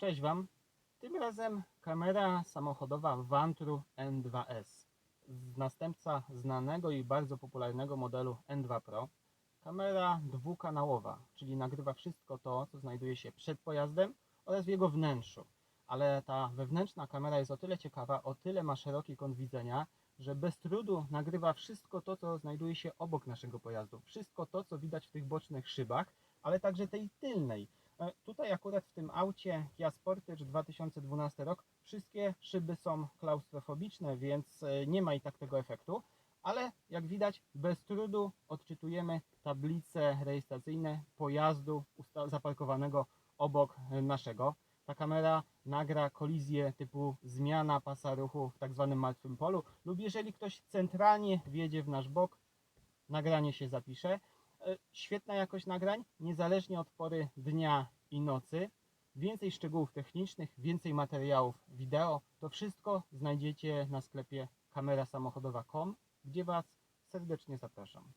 Cześć Wam. Tym razem kamera samochodowa Vantru N2S. Z- Następca znanego i bardzo popularnego modelu N2 Pro. Kamera dwukanałowa, czyli nagrywa wszystko to, co znajduje się przed pojazdem oraz w jego wnętrzu. Ale ta wewnętrzna kamera jest o tyle ciekawa, o tyle ma szeroki kąt widzenia, że bez trudu nagrywa wszystko to, co znajduje się obok naszego pojazdu. Wszystko to, co widać w tych bocznych szybach, ale także tej tylnej. Tutaj akurat w tym aucie Kia Sportage 2012 rok wszystkie szyby są klaustrofobiczne, więc e, nie ma i tak tego efektu, ale jak widać bez trudu odczytujemy tablice rejestracyjne pojazdu zaparkowanego obok naszego. Ta kamera nagra kolizję typu zmiana pasa ruchu w tak zwanym martwym polu lub jeżeli ktoś centralnie wjedzie w nasz bok, nagranie się zapisze. E, Świetna jakość nagrań, niezależnie od pory dnia i nocy. Więcej szczegółów technicznych, więcej materiałów wideo, to wszystko znajdziecie na sklepie kamerasamochodowa.com, gdzie Was serdecznie zapraszam.